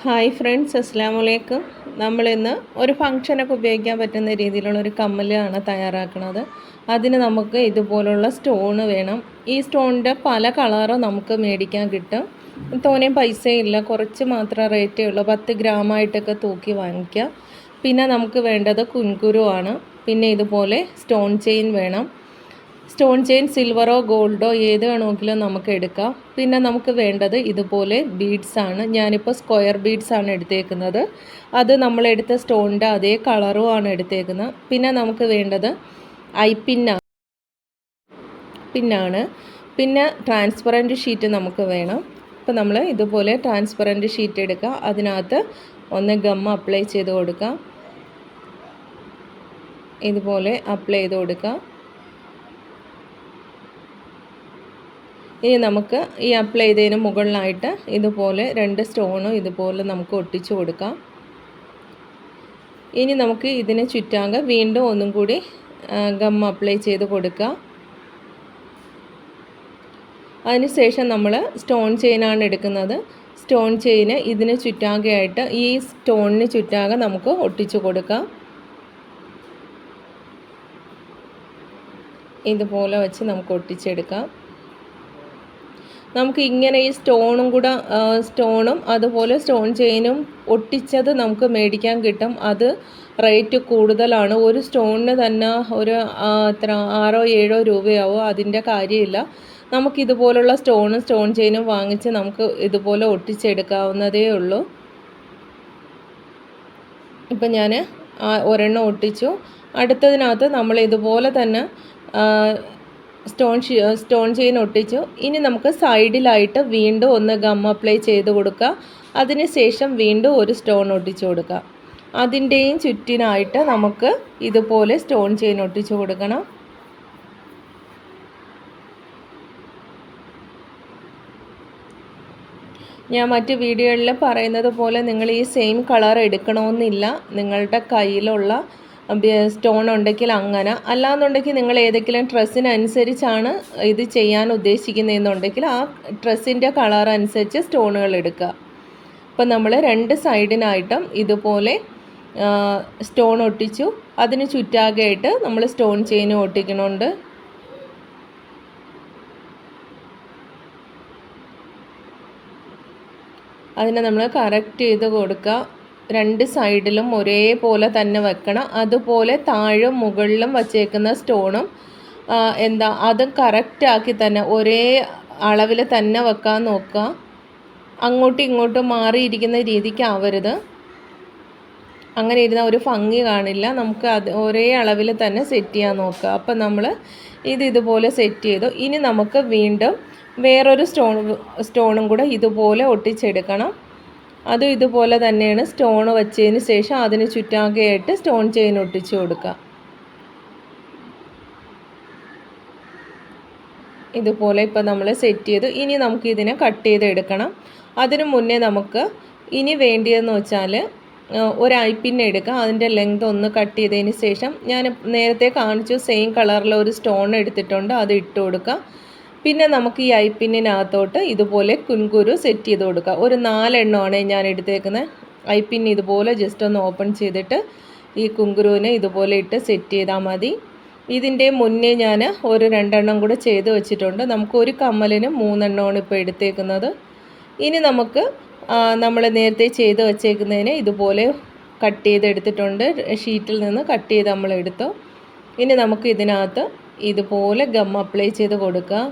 Hi friends അസ്സാം വലൈക്കും നമ്മളിന്ന് ഒരു ഫങ്ഷനൊക്കെ ഉപയോഗിക്കാൻ പറ്റുന്ന രീതിയിലുള്ള ഒരു കമ്മലാണ് തയ്യാറാക്കുന്നത് അതിന് നമുക്ക് ഇതുപോലുള്ള സ്റ്റോണ് വേണം. ഈ സ്റ്റോണിന്റെ പല കളറും നമുക്ക് മേടിക്കാൻ കിട്ടും. തോനെയും പൈസയില്ല കുറച്ച് മാത്രം റേറ്റേ ഉള്ളൂ. പത്ത് ഗ്രാമായിട്ടൊക്കെ തൂക്കി വാങ്ങിക്കാം. പിന്നെ നമുക്ക് വേണ്ടത് കുൻകുരു ആണ്. പിന്നെ ഇതുപോലെ സ്റ്റോൺ ചെയിൻ വേണം. സ്റ്റോൺ ചെയിൻ സിൽവറോ ഗോൾഡോ ഏത് വേണമെങ്കിലും നമുക്ക് എടുക്കാം. പിന്നെ നമുക്ക് വേണ്ടത് ഇതുപോലെ ബീഡ്സ് ആണ്. ഞാനിപ്പോൾ സ്ക്വയർ ബീഡ്സ് ആണ് എടുത്തേക്കുന്നത്. അത് നമ്മളെടുത്ത സ്റ്റോണിന്റെ അതേ കളറും ആണ് എടുത്തേക്കുന്നത്. പിന്നെ നമുക്ക് വേണ്ടത് ഐ പിന്നാണ് പിന്നാണ് പിന്നെ ട്രാൻസ്പെറന്റ് ഷീറ്റ് നമുക്ക് വേണം. അപ്പോൾ നമ്മൾ ഇതുപോലെ ട്രാൻസ്പെറന്റ് ഷീറ്റ് എടുക്കുക അതിനകത്ത് ഒന്ന് ഗം അപ്ലൈ ചെയ്ത് കൊടുക്കുക ഇതുപോലെ അപ്ലൈ ചെയ്ത് കൊടുക്കുക ഇനി നമുക്ക് ഈ അപ്ലൈ ചെയ്തതിന് മുകളിലായിട്ട് ഇതുപോലെ രണ്ട് സ്റ്റോണും ഇതുപോലെ നമുക്ക് ഒട്ടിച്ചു കൊടുക്കാം. ഇനി നമുക്ക് ഇതിന് ചുറ്റാങ്ക വീണ്ടും ഒന്നും കൂടി ഗം അപ്ലൈ ചെയ്ത് കൊടുക്കുക അതിനുശേഷം നമ്മൾ സ്റ്റോൺ ചെയിനാണ് എടുക്കുന്നത്. സ്റ്റോൺ ചെയിന് ഇതിന് ചുറ്റാകെയായിട്ട് ഈ സ്റ്റോണിന് ചുറ്റാക നമുക്ക് ഒട്ടിച്ചു കൊടുക്കാം. ഇതുപോലെ വെച്ച് നമുക്ക് ഒട്ടിച്ചെടുക്കാം. നമുക്ക് ഇങ്ങനെ ഈ സ്റ്റോണും കൂടെ സ്റ്റോണും അതുപോലെ സ്റ്റോൺ ചെയിനും ഒട്ടിച്ചത് നമുക്ക് മേടിക്കാൻ കിട്ടും. അത് റേറ്റ് കൂടുതലാണ്. ഒരു സ്റ്റോണിന് തന്നെ ഒരു എത്ര ആറോ ഏഴോ രൂപയാവോ അതിന്റെ കാര്യമില്ല. നമുക്കിതുപോലുള്ള സ്റ്റോണും സ്റ്റോൺ ചെയിനും വാങ്ങിച്ച് നമുക്ക് ഇതുപോലെ ഒട്ടിച്ചെടുക്കാവുന്നതേ ഉള്ളൂ. ഇപ്പം ഞാൻ ഒരെണ്ണം ഒട്ടിച്ചു. അടുത്തതിനകത്ത് നമ്മൾ ഇതുപോലെ തന്നെ സ്റ്റോൺ സ്റ്റോൺ ചെയിൻ ഒട്ടിച്ചു. ഇനി നമുക്ക് സൈഡിലായിട്ട് വീണ്ടും ഒന്ന് ഗം അപ്ലൈ ചെയ്ത് കൊടുക്കുക. അതിനുശേഷം വീണ്ടും ഒരു സ്റ്റോൺ ഒട്ടിച്ചു കൊടുക്കുക. അതിന്റെയും ചുറ്റിനായിട്ട് നമുക്ക് ഇതുപോലെ സ്റ്റോൺ ചെയിൻ ഒട്ടിച്ചു കൊടുക്കണം. ഞാൻ മറ്റ് വീഡിയോകളിൽ പറയുന്നത് പോലെ നിങ്ങൾ ഈ സെയിം കളർ എടുക്കണമെന്നില്ല. നിങ്ങളുടെ കയ്യിലുള്ള സ്റ്റോൺ ഉണ്ടെങ്കിൽ അങ്ങനെ. അല്ലാന്നുണ്ടെങ്കിൽ നിങ്ങൾ ഏതെങ്കിലും ഡ്രസ്സിനനുസരിച്ചാണ് ഇത് ചെയ്യാൻ ഉദ്ദേശിക്കുന്നതെന്നുണ്ടെങ്കിൽ ആ ഡ്രസ്സിന്റെ കളർ അനുസരിച്ച് സ്റ്റോണുകൾ എടുക്കുക. അപ്പം നമ്മൾ രണ്ട് സൈഡിനായിട്ടും ഇതുപോലെ സ്റ്റോൺ ഒട്ടിച്ചു. അതിന് ചുറ്റാകെയായിട്ട് നമ്മൾ സ്റ്റോൺ ചെയിൻ ഒട്ടിക്കണുണ്ട് അതിനെ നമ്മൾ കറക്റ്റ് ചെയ്ത് കൊടുക്കുക. രണ്ട് സൈഡിലും ഒരേപോലെ തന്നെ വെക്കണം. അതുപോലെ താഴെ മുകളിലും വച്ചേക്കുന്ന സ്റ്റോണും എന്താ അതും കറക്റ്റാക്കി തന്നെ ഒരേ അളവിൽ തന്നെ വെക്കാൻ നോക്കുക. അങ്ങോട്ടും ഇങ്ങോട്ടും മാറിയിരിക്കുന്ന രീതിക്കാവരുത് അങ്ങനെ ഇരുന്ന ഒരു ഭംഗി കാണില്ല. നമുക്ക് അത് ഒരേ അളവിൽ തന്നെ സെറ്റ് ചെയ്യാൻ നോക്കുക. അപ്പം നമ്മൾ ഇത് ഇതുപോലെ സെറ്റ് ചെയ്തു. ഇനി നമുക്ക് വീണ്ടും വേറൊരു സ്റ്റോൺ സ്റ്റോണും കൂടെ ഇതുപോലെ ഒട്ടിച്ചെടുക്കണം. അതും ഇതുപോലെ തന്നെയാണ് സ്റ്റോൺ വച്ചതിന് ശേഷം അതിന് ചുറ്റാകെയായിട്ട് സ്റ്റോൺ ചെയിൻ ഒട്ടിച്ചു കൊടുക്കുക. ഇതുപോലെ ഇപ്പോൾ നമ്മൾ സെറ്റ് ചെയ്തു. ഇനി നമുക്ക് ഇതിനെ കട്ട് ചെയ്ത് എടുക്കണം അതിനു മുന്നേ നമുക്ക് ഇനി വേണ്ടിയതെന്ന് വെച്ചാൽ ഒരു ഐപ്പിൻ എടുക്കുക. അതിന്റെ ലെങ്ത് ഒന്ന് കട്ട് ചെയ്തതിന് ശേഷം ഞാൻ നേരത്തെ കാണിച്ചു സെയിം കളറിൽ ഒരു സ്റ്റോൺ എടുത്തിട്ടുണ്ട്. അത് ഇട്ട് കൊടുക്കുക. പിന്നെ നമുക്ക് ഈ ഐപ്പിന്നിനകത്തോട്ട് ഇതുപോലെ കുൻകുരു സെറ്റ് ചെയ്ത് കൊടുക്കുക ഒരു നാലെണ്ണമാണ് ഞാൻ എടുത്തേക്കുന്നത് ഐപ്പിൻ ഇതുപോലെ ജസ്റ്റ് ഒന്ന് ഓപ്പൺ ചെയ്തിട്ട് ഈ കുങ്കുരുവിനെ ഇതുപോലെ ഇട്ട് സെറ്റ് ചെയ്താൽ മതി. ഇതിന്റെ മുന്നേ ഞാൻ ഒരു രണ്ടെണ്ണം കൂടെ ചെയ്ത് വെച്ചിട്ടുണ്ട്. നമുക്ക് ഒരു കമ്മലിന് മൂന്നെണ്ണമാണ് ഇപ്പോൾ എടുത്തേക്കുന്നത്. ഇനി നമുക്ക് നമ്മൾ നേരത്തെ ചെയ്ത് വെച്ചേക്കുന്നതിന് ഇതുപോലെ കട്ട് ചെയ്തെടുത്തിട്ടുണ്ട് ഷീറ്റിൽ നിന്ന് കട്ട് ചെയ്ത് നമ്മൾ എടുത്തു. ഇനി നമുക്ക് ഇതിനകത്ത് ഇതുപോലെ ഗം അപ്ലൈ ചെയ്ത് കൊടുക്കുക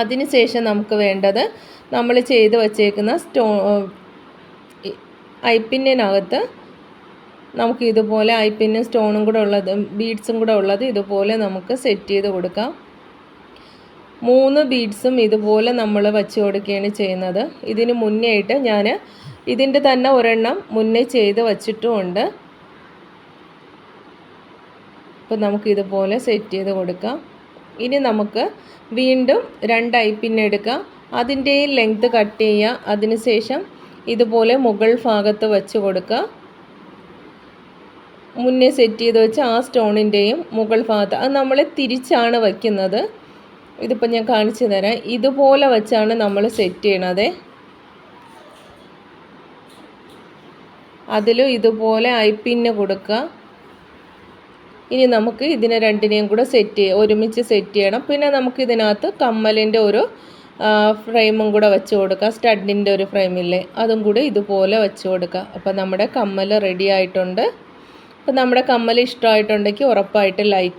അതിനുശേഷം നമുക്ക് വേണ്ടത് നമ്മൾ ചെയ്ത് വച്ചേക്കുന്ന സ്റ്റോ ഐപ്പിന്നിനകത്ത് നമുക്ക് ഇതുപോലെ ഐപ്പിന്നും സ്റ്റോണും കൂടെ ഉള്ളത് ബീഡ്സും കൂടെ ഉള്ളത് ഇതുപോലെ നമുക്ക് സെറ്റ് ചെയ്ത് കൊടുക്കാം. മൂന്ന് ബീഡ്സും ഇതുപോലെ നമ്മൾ വച്ച് കൊടുക്കുകയാണ് ചെയ്യുന്നത്. ഇതിന് മുന്നേ ആയിട്ട് ഞാൻ ഇതിന്റെ തന്നെ ഒരെണ്ണം മുന്നേ ചെയ്ത് വച്ചിട്ടുമുണ്ട്. അപ്പോൾ നമുക്ക് ഇതുപോലെ സെറ്റ് ചെയ്ത് കൊടുക്കാം. ഇനി നമുക്ക് വീണ്ടും രണ്ട് ഐ പിൻ അതിന്റെ ലെങ്ത് കട്ട് ചെയ്യുക. അതിനുശേഷം ഇതുപോലെ മുകൾ ഭാഗത്ത് വെച്ച് കൊടുക്കുക. മുന്നേ സെറ്റ് ചെയ്ത് വെച്ച് ആ സ്റ്റോണിന്റെയും മുകൾ ഭാഗത്ത്. അത് നമ്മൾ തിരിച്ചാണ് വയ്ക്കുന്നത്. ഇതിപ്പോൾ ഞാൻ കാണിച്ചു തരാം. ഇതുപോലെ വെച്ചാണ് നമ്മൾ സെറ്റ് ചെയ്യണത്. അതിലും ഇതുപോലെ ഐപ്പിന്ന് കൊടുക്കുക. ഇനി നമുക്ക് ഇതിനെ രണ്ടിനെയും കൂടെ സെറ്റ് ചെയ്യാം ഒരുമിച്ച് സെറ്റ് ചെയ്യണം. പിന്നെ നമുക്ക് ഇതിനകത്ത് കമ്മലിന്റെ ഒരു ഫ്രെയിമും കൂടെ വെച്ച് കൊടുക്കുക സ്റ്റഡിന്റെ ഒരു ഫ്രെയിമില്ലേ അതും കൂടെ ഇതുപോലെ വെച്ച് കൊടുക്കുക അപ്പോൾ നമ്മുടെ കമ്മൽ റെഡി ആയിട്ടുണ്ട്. അപ്പോൾ നമ്മുടെ കമ്മൽ ഇഷ്ടമായിട്ടുണ്ടെങ്കിൽ ഉറപ്പായിട്ട് ലൈക്ക്